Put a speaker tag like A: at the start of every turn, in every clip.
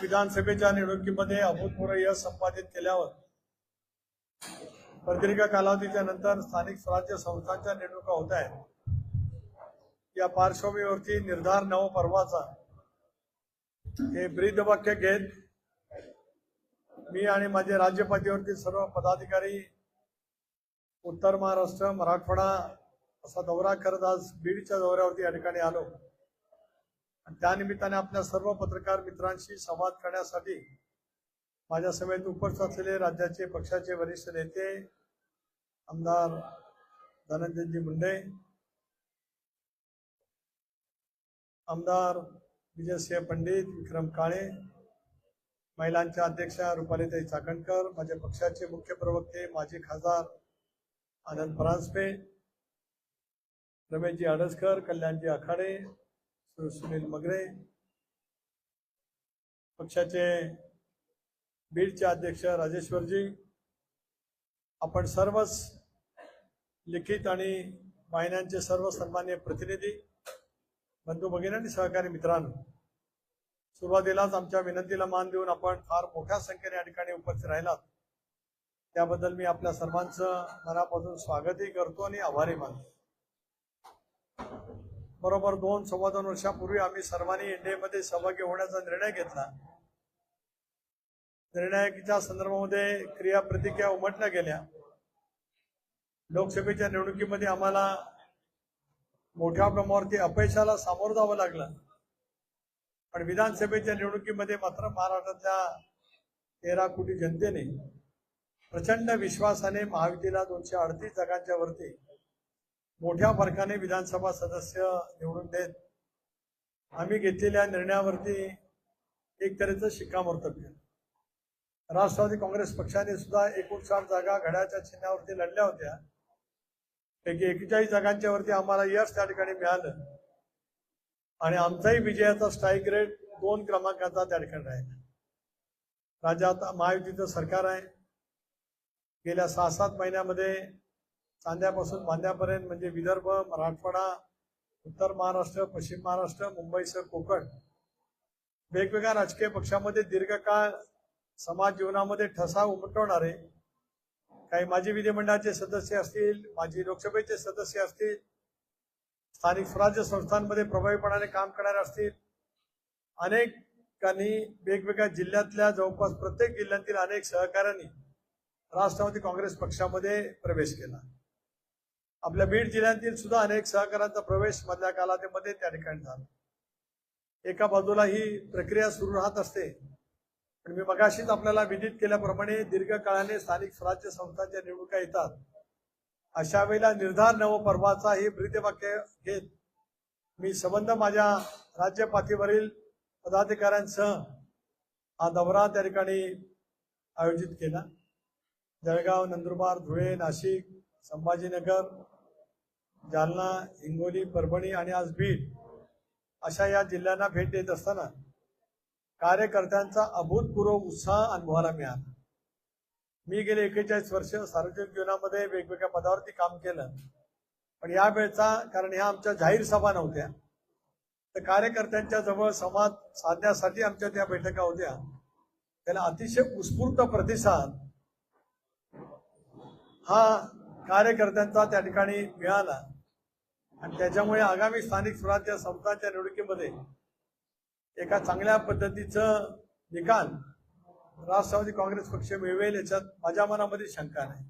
A: विधानसभेच्या निवडणुकीमध्ये अभूतपूर्व यश संपादित केल्यावर प्रदीर्घ कालावधीच्या नंतर स्थानिक स्वराज्य संस्थांच्या निवडणुका होत आहेत. या पार्श्वभूमीवरती निर्धार नवपर्वाचा हे ब्रीद वाक्य घेत मी आणि माझे राज्यपातळीवरती सर्व पदाधिकारी उत्तर महाराष्ट्र मराठवाडा असा दौरा करत आज बीडच्या दौऱ्यावरती या ठिकाणी आलो. आणि त्यानिमित्ताने आपल्या सर्व पत्रकार मित्रांशी संवाद करण्यासाठी माझ्या समेत उपस्थित असलेले राज्याचे पक्षाचे वरिष्ठ नेते आमदार धनंजयजी मुंडे आमदार विजयसिंह पंडित विक्रम काळे महिलांच्या अध्यक्षा रुपालीताई चाकणकर माझ्या पक्षाचे मुख्य प्रवक्ते माजी खासदार आनंद परांजपे रमेशजी आडसकर कल्याणजी आखाडे सुनील मगरे पक्षाचे बीडचे अध्यक्ष राजेश्वरजी आपण सर्वच लिखित आणि वाहिन्यांचे सर्व सन्मान्य प्रतिनिधी बंधू भगिनी आणि सहकारी मित्रांनो सुरुवातीलाच आमच्या विनंतीला मान देऊन आपण फार मोठ्या संख्येने या ठिकाणी उपस्थित राहिलात. त्याबद्दल मी आपल्या सर्वांचं मनापासून स्वागतही करतो आणि आभारी मानतो. बरोबर दोन सव्वा दोन वर्षापूर्वी आम्ही सर्वांनी एनडीएमध्ये सहभागी होण्याचा निर्णय घेतला. निर्णयाच्या संदर्भामध्ये क्रिया प्रतिक्रिया उमटल्या गेल्या. लोकसभेच्या निवडणुकीमध्ये आम्हाला मोठ्या प्रमाणावरती अपयशाला सामोरं जावं लागलं. पण विधानसभेच्या निवडणुकीमध्ये मात्र महाराष्ट्रातल्या तेरा कोटी जनतेने प्रचंड विश्वासाने महायुतीला दोनशे अडतीस जागांच्या वरती मोठ्या फरकाने विधानसभा सदस्य निवडून देत आम्ही घेतलेल्या निर्णयावरती एक तऱ्हेचं शिक्कामोर्तब केलं. राष्ट्रवादी काँग्रेस पक्षाने सुद्धा एकोणसाठ जागा घड्याच्या चिन्हावरती लढल्या होत्या. पैकी एकेचाळीस जागांच्या वरती आम्हाला यश त्या ठिकाणी मिळालं. आणि आमचाही विजयाचा स्ट्राईक रेट दोन क्रमांकाचा त्या ठिकाणी राहिला. राज्यात महायुतीचं सरकार आहे. गेल्या सहा सात महिन्यामध्ये चांद्यापासून बांद्यापर्यंत म्हणजे विदर्भ मराठवाडा उत्तर महाराष्ट्र पश्चिम महाराष्ट्र मुंबईसह कोकण. वेगवेगळ्या राजकीय पक्षामध्ये दीर्घकाळ समाज जीवनामध्ये ठसा उमटवणारे काही माजी विधिमंडळाचे सदस्य असतील माजी लोकसभेचे सदस्य असतील स्थानिक स्वराज्य संस्थांमध्ये प्रभावीपणाने काम करणारे असतील अनेकांनी वेगवेगळ्या जिल्ह्यातल्या जवळपास प्रत्येक जिल्ह्यातील अनेक सहकाऱ्यांनी राष्ट्रवादी काँग्रेस पक्षामध्ये प्रवेश केला. आपल्या बीड जिल्ह्यातील सुद्धा अनेक सहकारांचा प्रवेश मधल्या कालावधीमध्ये त्या ठिकाणी झाला. एका बाजूला ही प्रक्रिया सुरू राहत असते. पण मी मगाशीच आपल्याला विदित केल्याप्रमाणे दीर्घकाळाने स्थानिक स्वराज्य संस्थांच्या निवडणुका येतात. अशा वेळेला निर्धार नवपर्वाचा हे ब्रीदवाक्य घेत मी संबंध माझ्या राज्य पातळीवरील पदाधिकाऱ्यांसह हा दौरा त्या ठिकाणी आयोजित केला. जळगाव नंदुरबार धुळे नाशिक संभाजीनगर जालना हिंगोली परभणी आणि आज बीड अशा या जिल्ह्यांना भेट देत असताना कार्यकर्त्यांचा अभूतपूर्व उत्साह अनुभवायला मिळाला. मी गेले एकेचाळीस वर्ष सार्वजनिक जीवनामध्ये वेगवेगळ्या पदावरती काम केलं. पण या वेळचा कारण ह्या आमच्या जाहीर सभा नव्हत्या तर कार्यकर्त्यांच्या जवळ संवाद साधण्यासाठी आमच्या त्या बैठका होत्या. त्याला अतिशय उत्स्फूर्त प्रतिसाद हा कार्यकर्त्यांचा त्या ठिकाणी मिळाला. आणि त्याच्यामुळे आगामी स्थानिक स्वराज्य संस्थांच्या निवडणुकीमध्ये एका चांगल्या पद्धतीचं निकाल राष्ट्रवादी काँग्रेस पक्ष मिळवेल याच्यात माझ्या मनामध्ये शंका नाही.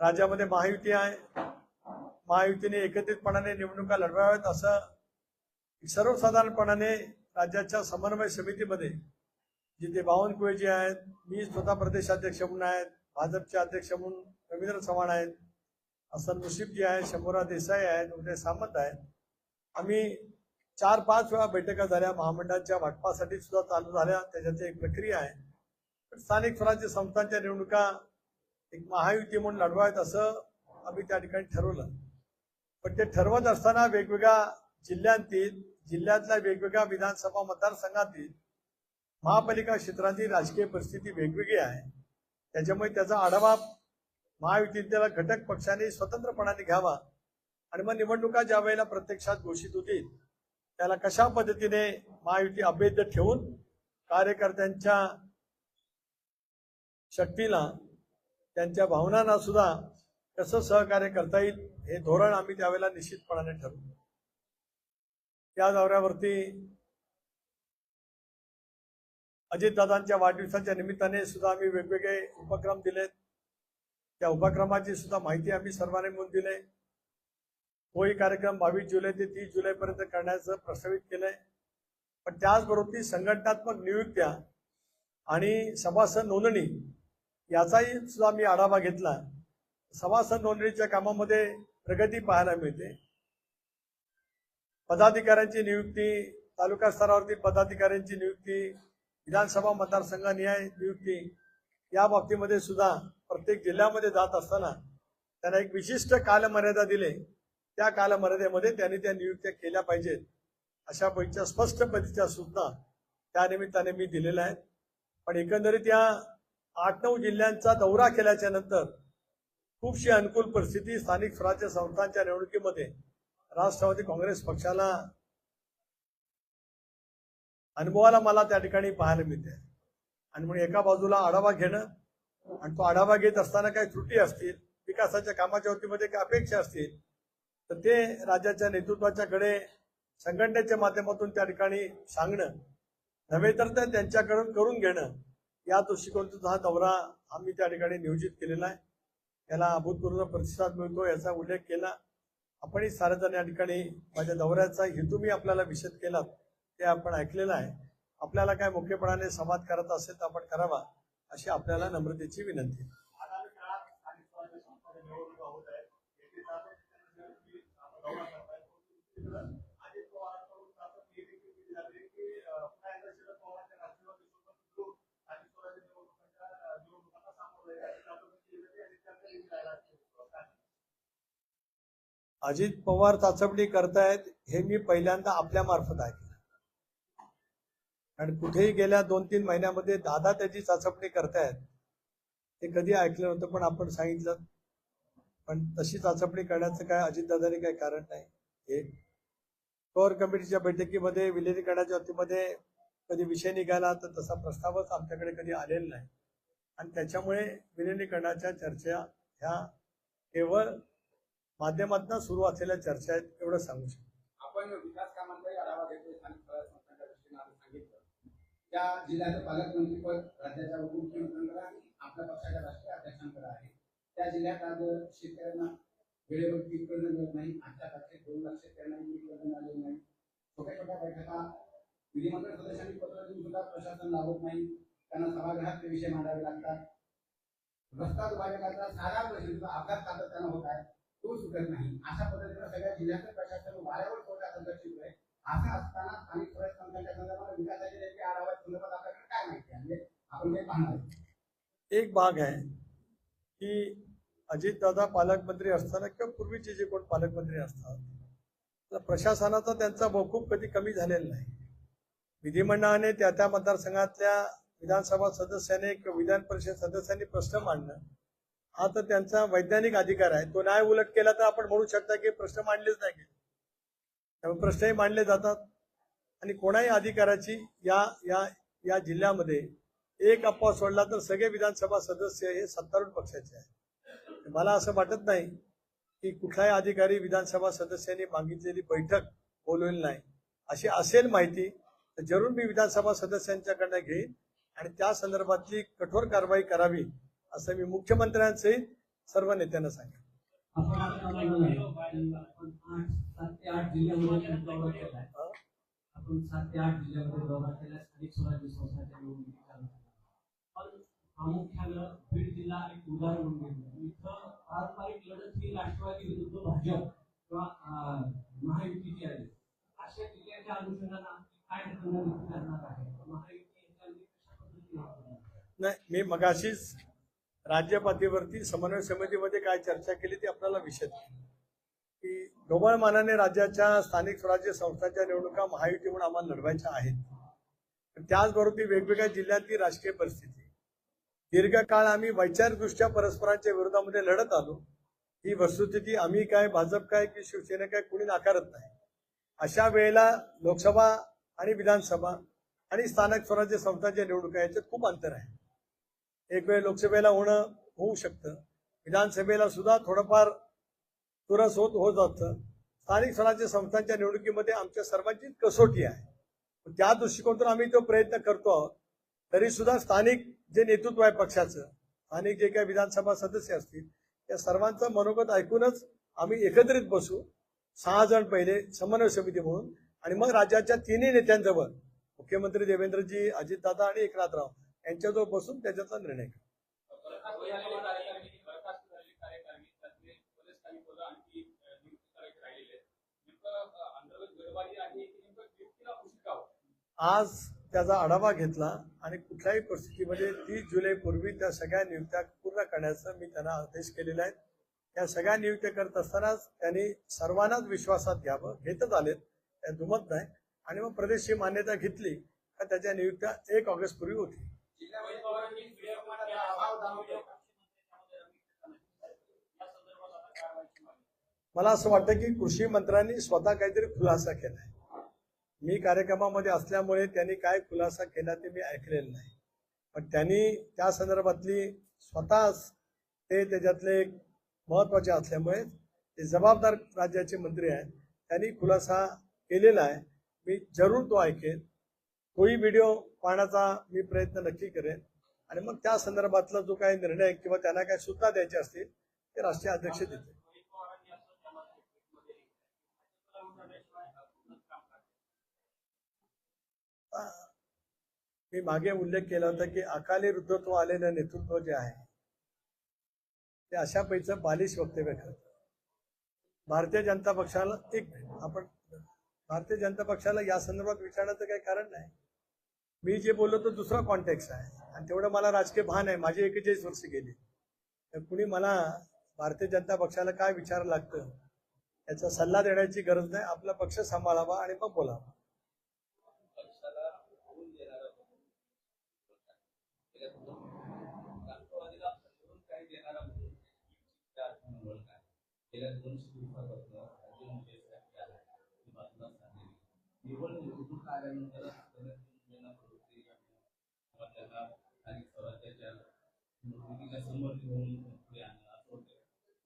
A: राज्यामध्ये महायुती आहे. महायुतीने एकत्रितपणाने निवडणुका लढवाव्यात असं सर्वसाधारणपणाने राज्याच्या समन्वय समितीमध्ये जिथे बावनकुळेजी आहेत मी स्वतः प्रदेशाध्यक्ष म्हणून आहेत भाजपचे अध्यक्ष म्हणून रवींद्र चव्हाण आहेत. हसन मुशीफजी आहेत शंभूराव देसाई आहेत उदय सामंत आहेत. आम्ही चार पाच वेळा बैठका झाल्या. महामंडळाच्या वाटपासाठी सुद्धा चालू झाल्या. त्याच्यात एक प्रक्रिया आहे. पण स्थानिक स्वराज्य संस्थांच्या निवडणुका एक महायुती म्हणून लढवायत असं आम्ही त्या ठिकाणी ठरवलं. पण ते ठरवत असताना वेगवेगळ्या जिल्ह्यांतील जिल्ह्यातल्या वेगवेगळ्या विधानसभा मतदारसंघातील महापालिका क्षेत्रातील राजकीय परिस्थिती वेगवेगळी आहे. त्याच्यामुळे त्याचा आढावा महायुतीतल्या घटक पक्षाने स्वतंत्रपणाने घ्यावा. आणि मग निवडणुका ज्या वेळेला प्रत्यक्षात घोषित होतील त्याला कशा पद्धतीने महायुती अभेद्य ठेवून कार्यकर्त्यांच्या शक्तीला त्यांच्या भावनांना सुद्धा कसं सहकार्य करता येईल हे धोरण आम्ही त्यावेळेला निश्चितपणाने ठरवू. त्या दौऱ्यावरती अजितदादांच्या वाढदिवसाच्या निमित्ताने सुद्धा आम्ही वेगवेगळे उपक्रम दिलेत. त्या उपक्रमाची सुद्धा माहिती आम्ही सर्वांनी मिळून दिले. तोही कार्यक्रम बावीस जुलै ते तीस जुलैपर्यंत करण्याचं प्रस्तावित केलंय. पण त्याचबरोबर ती संघटनात्मक नियुक्त्या आणि सभासद नोंदणी याचाही सुद्धा मी आढावा घेतला. सभासद नोंदणीच्या कामामध्ये प्रगती पाहायला मिळते. पदाधिकाऱ्यांची नियुक्ती तालुका स्तरावरती पदाधिकाऱ्यांची नियुक्ती विधानसभा मतदारसंघ न्याय नियुक्ती या बाबतीमध्ये सुद्धा प्रत्येक जिल्ह्यामध्ये जात असताना त्यांना एक विशिष्ट कालमर्यादा दिले. त्या कालमर्यादेमध्ये त्यांनी त्या नियुक्त्या केल्या पाहिजेत. अशा पैकीच्या स्पष्ट पद्धतीच्या सूचना त्या निमित्ताने मी दिलेल्या आहेत. पण एकंदरीत या आठ नऊ जिल्ह्यांचा दौरा केल्याच्यानंतर खूपशी अनुकूल परिस्थिती स्थानिक स्वराज्य संस्थांच्या निवडणुकीमध्ये राष्ट्रवादी काँग्रेस पक्षाला अनुभवाला मला त्या ठिकाणी पाहायला मिळते. आणि म्हणून एका बाजूला आढावा घेणं आणि तो आढावा घेत असताना काही त्रुटी असतील विकासाच्या कामाच्या वतीमध्ये काही अपेक्षा असतील तर ते राज्याच्या नेतृत्वाच्याकडे संघटनेच्या माध्यमातून त्या ठिकाणी सांगणं नव्हे तर ते त्यांच्याकडून करून घेणं या दृष्टिकोनातून हा दौरा आम्ही त्या ठिकाणी नियोजित केलेला आहे. याला अभूतपूर्व प्रतिसाद मिळतो याचा उल्लेख केला. आपणही सारेजण या ठिकाणी माझ्या दौऱ्याचा हेतू मी आपल्याला विषद केला ते आपण ऐकलेलं आहे. आपल्याला काय मुख्यपणाने संवाद करत असेल तर आपण करावा. अशी आपल्याला नम्रतेची विनंती आहे.
B: आहेत. अजित
A: पवार चाचपणी करतायत हे मी पहिल्यांदा आपल्या मार्फत आहे कारण कुठेही गेल्या दोन तीन महिन्यामध्ये दादा त्याची चाचपणी करतायत. ते कधी ऐकलं नव्हतं पण आपण सांगितलं. पण तशी चाचपणी करण्याचं काय अजितदादाने काही कारण नाही. हे कोर कमिटीच्या बैठकीमध्ये विलिनीकरणाच्या बाबतीमध्ये कधी विषय निघाला तर तसा प्रस्तावच आमच्याकडे कधी आलेला नाही. आणि त्याच्यामुळे विलिनीकरणाच्या चर्चा ह्या केवळ माध्यमातून सुरू असलेल्या चर्चा आहेत एवढं सांगू शकतो.
C: आपण विकास कामांचाही आढावा घेतोय स्थानिक स्वराज्य संस्थांच्या दृष्टीने आपण सांगितलं त्या जिल्ह्याचं पालकमंत्रीपद राज्याच्या उपमुख्यमंत्र्यांकडे आणि आपल्या पक्षाच्या राष्ट्रीय अध्यक्षांकडे आहे. त्या जिल्ह्यात आज शेतकऱ्यांना वेळेवर पीक कर्ज मिळत नाही. आजच्या तारखेत दोन लाख शेतकऱ्यांना पीक कर्ज मिळाले नाही. छोट्या छोट्या बैठका विधिमंडळ सदस्यांनी पत्र देऊन सुद्धा प्रशासन लावत नाही. त्यांना सभागृहात ते विषय मांडावे लागतात. रस्ता दुभाजकाचा सारा प्रश्न अपघात सातत्यानं होत आहे. तो सुटत नाही. अशा पद्धतीनं सगळ्या जिल्ह्याचं प्रशासन वाऱ्यावर कोर्टात संघर्षित आहे असं असताना स्थानिक स्वराज संस्थांच्या संदर्भात विकासाच्या देखील आढावा संदर्भात आपल्याकडे काय माहिती आहे. म्हणजे आपण काही पाहणार
A: एक भाग आहे की अजितदादा पालकमंत्री असताना किंवा पूर्वीचे जे कोण पालकमंत्री असतात तर प्रशासनाचा त्यांचा मौकूफ कधी कमी झालेला नाही. विधिमंडळाने त्या त्या मतदारसंघातल्या विधानसभा सदस्याने किंवा विधान परिषद सदस्यांनी प्रश्न मांडणं हा तर त्यांचा वैज्ञानिक अधिकार आहे. तो न्याय उलट केला तर आपण म्हणू शकता की प्रश्न मांडलेच नाही गेले. त्यामुळे प्रश्नही मांडले जातात. आणि कोणाही अधिकाराची या या या जिल्ह्यामध्ये एक अप्पा सोडला तर सगळे विधानसभा सदस्य हे सत्तारूढ पक्षाचे आहेत. मला असं वाटत नाही की कुठलाही अधिकारी विधानसभा सदस्यांनी मागितलेली बैठक बोलवली नाही. अशी असेल माहिती तर जरूर मी विधानसभा सदस्यांच्याकडनं घेईन आणि त्या संदर्भातली कठोर कारवाई करावी असं मी मुख्यमंत्र्यांसहित सर्व नेत्यांना सांगेन.
D: आपण आता म्हणलं नाही आपण आठ सात ते आठ जिल्ह्यामध्ये दौरा
A: केला
D: आपण सात ते आठ जिल्ह्यामध्ये दौरा केला स्थानिक स्वराज्य संस्थाच्या निवडणुकीच्या अनुषंगाने. पण प्रामुख्यानं बीड जिल्हा एक उदाहरण म्हणून घेतलं इथं पारंपरिक लढत ही राष्ट्रवादी विरुद्ध भाजप किंवा महायुतीची आहे अशा जिल्ह्याच्या अनुषंगाने काय रणनीती करणार आहे महायुती
A: नाही मी मगाशीच राज्यपातळीवरती समन्वय समितीमध्ये काय चर्चा केली ती आपल्याला विषय की ढोबळ मानाने राज्याच्या स्थानिक स्वराज्य संस्थांच्या निवडणुका महायुती म्हणून आम्हाला लढवायच्या आहेत. पण त्याचबरोबर ती वेगवेगळ्या जिल्ह्यातली राजकीय परिस्थिती. दीर्घकाळ आम्ही वैचारिकदृष्ट्या परस्परांच्या विरोधामध्ये लढत आलो. ही वस्तुस्थिती आम्ही काय भाजप काय की शिवसेना काय कुणी नाकारत नाही. अशा वेळेला लोकसभा आणि विधानसभा आणि स्थानिक स्वराज्य संस्थांच्या निवडणुका याच्यात खूप अंतर आहे. एक वेळ लोकसभेला होणं होऊ शकतं. विधानसभेला सुद्धा थोडंफार तुरस होत होत जातं स्थानिक स्वराज्य संस्थांच्या निवडणुकीमध्ये आमच्या सर्वांची कसोटी आहे. त्या दृष्टिकोनातून आम्ही तो प्रयत्न करतो आहोत. तरी सुद्धा स्थानिक जे नेतृत्व आहे पक्षाचं स्थानिक जे काही विधानसभा सदस्य असतील त्या सर्वांचं मनोगत ऐकूनच आम्ही एकत्रित बसू. सहा जण पहिले समन्वय समिती म्हणून आणि मग राज्याच्या तिन्ही नेत्यांजवळ मुख्यमंत्री देवेंद्रजी अजितदादा आणि एकनाथराव. यांच्याजवळ बसून त्याच्याचा निर्णय घ्या. आज त्याचा आढावा घेतला आणि कुठल्याही परिस्थितीमध्ये तीस जुलै पूर्वी त्या सगळ्या नियुक्त्या पूर्ण करण्याचं मी त्यांना आदेश केलेला आहे. त्या सगळ्या नियुक्त्या करत असतानाच त्यांनी सर्वांनाच विश्वासात घ्यावं घेतच आलेत. त्या दुमत नाही. आणि मग प्रदेशची मान्यता घेतली तर त्याच्या नियुक्त्या एक ऑगस्ट पूर्वी होती. मला असं वाटतं की कृषी मंत्र्यांनी स्वतः काहीतरी खुलासा केलाय. मी कार्यक्रमामध्ये असल्यामुळे त्यांनी काय खुलासा केला ते मी ऐकलेलं नाही. पण त्यांनी त्या संदर्भातली स्वतःच ते त्याच्यातले एक महत्त्वाचे असल्यामुळे ते जबाबदार राज्याचे मंत्री आहेत. त्यांनी खुलासा केलेला आहे. मी जरूर तो ऐकेन. तोही व्हिडिओ पाहण्याचा मी प्रयत्न नक्की करेन. आणि मग त्या संदर्भातला जो काही निर्णय किंवा त्यांना काही सूचना द्यायचे असतील ते राष्ट्रीय अध्यक्ष देतील. मी मागे उल्लेख केला होता की अकाली वृद्धत्व आलेलं नेतृत्व जे आहे ते अशा पैचं बालिश वक्तव्य करत. भारतीय जनता पक्षाला एक आपण भारतीय जनता पक्षाला या संदर्भात विचारण्याचं काही कारण नाही. मी जे बोललो तो दुसरा कॉन्टेक्स्ट आहे. आणि तेवढं मला राजकीय भान आहे. माझी एकेचाळीस वर्ष गेली. तर कुणी मला भारतीय जनता पक्षाला काय विचार लागतं याचा सल्ला देण्याची गरज नाही. आपला पक्ष सांभाळावा आणि मग बोलावा.
E: निवडणूक होऊन त्यांना स्थानिक स्वराज्याच्या निवडणुकीला समोर घेऊन पुढे आणणं असं होतं.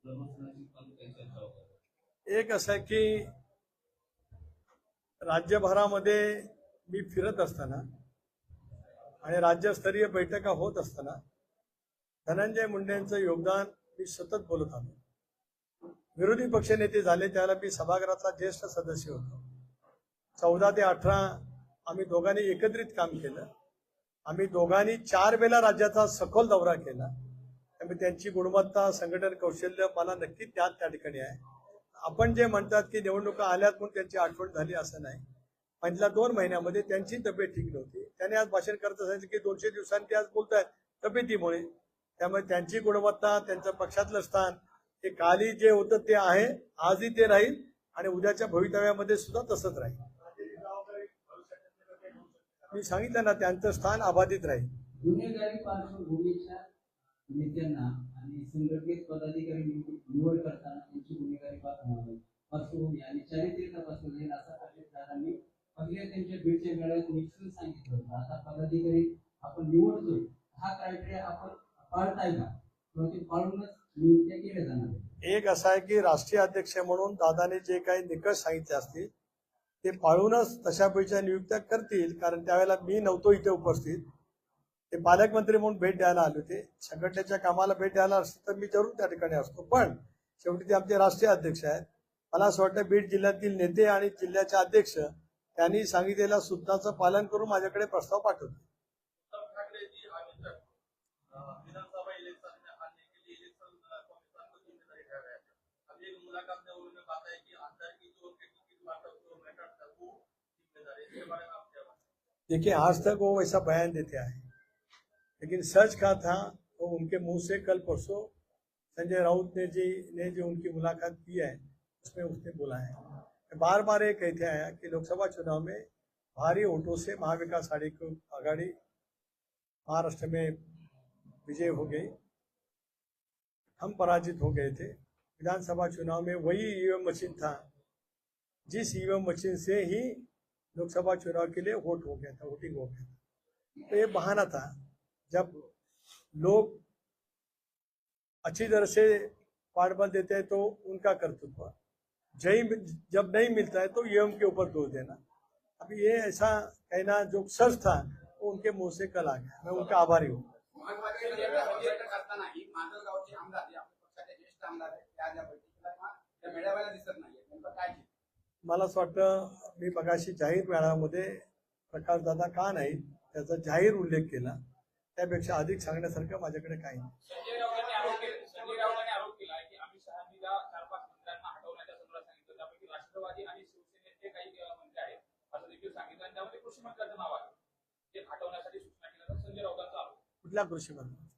E: पुनर्वसनाची पण काही चर्चा होत
A: एक असं आहे की राज्यभरामध्ये मी फिरत असताना आणि राज्यस्तरीय बैठका होत असताना धनंजय मुंडेंचं योगदान मी सतत बोलत आलो. विरोधी पक्षनेते झाले त्याला मी सभागृहाचा ज्येष्ठ सदस्य होतो. चौदा ते अठरा आम्ही दोघांनी एकत्रित काम केलं. आम्ही दोघांनी चार वेळा राज्याचा सखोल दौरा केला. त्यामुळे त्यांची गुणवत्ता संघटन कौशल्य मला नक्की त्या त्या ठिकाणी आहे. आपण जे म्हणतात की निवडणुका आल्यात म्हणून त्यांची आठवण झाली असं नाही. पहिल्या दोन महिन्यामध्ये त्यांची तब्येत ठीक नव्हती. त्याने आज भाषण करत सांगितलं की दोनशे दिवसांनी ते आज बोलत आहेत तब्येतीमुळे. त्यामुळे त्यांची गुणवत्ता त्यांचं पक्षातलं स्थान हे काली जे होतं ते आहे आजही ते राहील आणि उद्याच्या भवितव्यामध्ये सुद्धा तसंच राहील. मी सांगितलं ना त्यांचं स्थान अबाधित राहील.
F: गुन्हेगारी पार्श्वभूमीच्या नेत्यांना आणि संघटनेत पदाधिकारी निवड करताना त्यांची गुन्हेगारी पार्श्वभूमी आणि चारित्र्य तपासून येईल असं कार्यकर्त्यांनी पहिल्या त्यांच्या बीडच्या मेळाव्यात निश्चित सांगितलं होतं. आता पदाधिकारी आपण निवडतोय हा क्रायटेरिया आपण पाळताय का? किंवा ते पाळूनच नियुक्त्या केल्या जाणार?
A: एक असा आहे की राष्ट्रीय अध्यक्ष म्हणून दादाने जे काही निकष सांगितले असतील ते पाळूनच तशा पैशा नियुक्त्या करतील कारण त्यावेळेला मी नव्हतो इथे उपस्थित. ते पालकमंत्री म्हणून भेट द्यायला आले होते. संघटनेच्या कामाला भेट द्यायला असते तर मी जरूर त्या ठिकाणी असतो. पण शेवटी ते आमचे राष्ट्रीय अध्यक्ष आहेत. मला असं वाटतं बीड जिल्ह्यातील नेते आणि जिल्ह्याचे अध्यक्ष त्यांनी सांगितलेल्या सूचनाचं पालन करून माझ्याकडे प्रस्ताव
B: पाठवतो
A: देखिए, आज तक वो वैसा बयान देते आए लेकिन सच का था, वो उनके मुँह से कल परसों संजय राउत ने जी, ने जो उनकी मुलाकात की है, उसमें उसने बोला है। मैं बार बार ये कहते आया कि लोकसभा चुनाव में भारी वोटों से महाविकास आघाड़ी को आघाड़ी महाराष्ट्र में विजय हो गई। हम पराजित हो गए थे। विधानसभा चुनाव में वही ईवीएम मशीन था। जिस ईवीएम मशीन से ही लोकसभा चुनाव के लिए वोट हो गया था वोटिंग हो गया था। तो ये बहाना था। जब लोग अच्छी तरह से पाठ बल देते हैं तो उनका कर्तृत्व जय जब नहीं मिलता है तो ईएम के ऊपर दोष देना। अब ये ऐसा कहना जो सच था, वो उनके मुँह से कल आ गया। मैं उनका आभारी हूँ।
C: माजलगावचे आमदार पक्षाचे ज्येष्ठ आमदार बैठकीला दिसत केलं?
A: मला असं वाटतं मी मगाशी जाहीर मेळाव्यामध्ये प्रकाशदादा का नाही त्याचा जाहीर उल्लेख केला. त्यापेक्षा अधिक सांगण्यासारखं माझ्याकडे काही कुठल्या कृषी मंत्री.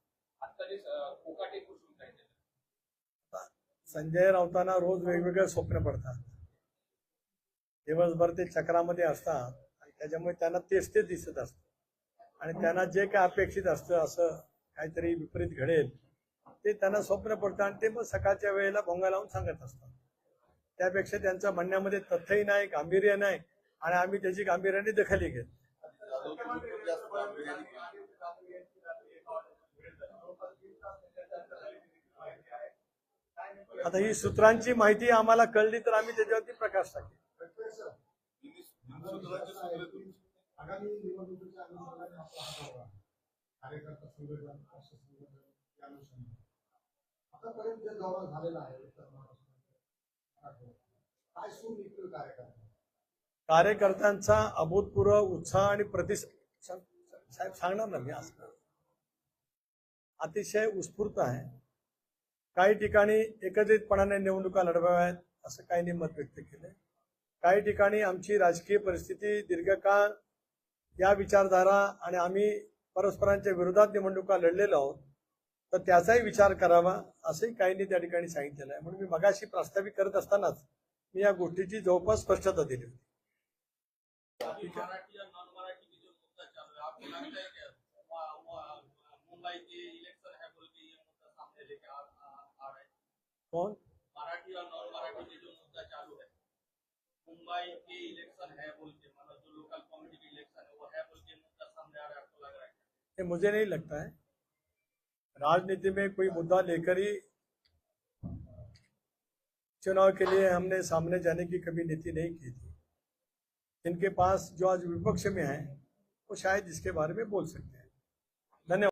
A: संजय राऊतांना रोज वेगवेगळे स्वप्न पडतात. दिवसभर ते चक्रामध्ये असतात आणि त्याच्यामुळे त्यांना तेच ते दिसत असतं. आणि त्यांना जे काय अपेक्षित असतं असं काहीतरी विपरीत घडेल ते त्यांना स्वप्न पडतं आणि ते मग सकाळच्या वेळेला भोंगा लावून सांगत असतात. त्यापेक्षा त्यांच्या म्हणण्यामध्ये तथ्यही नाही गांभीर्य नाही आणि आम्ही त्याची गांभीर्याने दखली घेत आता ही सूत्रांची माहिती आम्हाला कळली तर आम्ही त्याच्यावरती प्रकाश टाकेल.
B: आगामी निवडणुकीच्या अनुषंगाने आपला हा कार्यकर्ता या अनुषंगाने आतापर्यंत जे दौरा झालेला आहे उत्तर महाराष्ट्रामध्ये काय कार्यकर्ता
A: कार्यकर्त्यांचा अभूतपूर्व उत्साह आणि प्रतिसाद साहेब सांगणार ना मी असं. अतिशय उत्स्फूर्त आहे. काही ठिकाणी एकत्रितपणाने निवडणुका लढवाव्यात असं काहींनी मत व्यक्त केलंय. काही ठिकाणी आमची राजकीय परिस्थिती दीर्घकाळ या विचारधारा आणि आम्ही परस्परांच्या विरोधात निवडणुका लढलेलो आहोत तर त्याचाही विचार करावा असंही काहींनी त्या ठिकाणी सांगितलेलं आहे. म्हणून मी मगाशी प्रास्ताविक करत असतानाच मी या गोष्टीची जवळपास स्पष्टता दिली होती. कोण?
G: मुंबई इलेक्शन है बोल के मतलब जो लोकल कम्युनिटी के इलेक्शन है, वो है बोल के मुद्दा सामने आ रहा है, आपको लग रहा है
A: मुझे नहीं लगता है। राजनीति में कोई मुद्दा लेकर ही चुनाव के लिए हमने सामने जाने की कभी नीति नहीं की थी। इनके पास जो आज विपक्ष में है, वो शायद इसके बारे में बोल सकते हैं।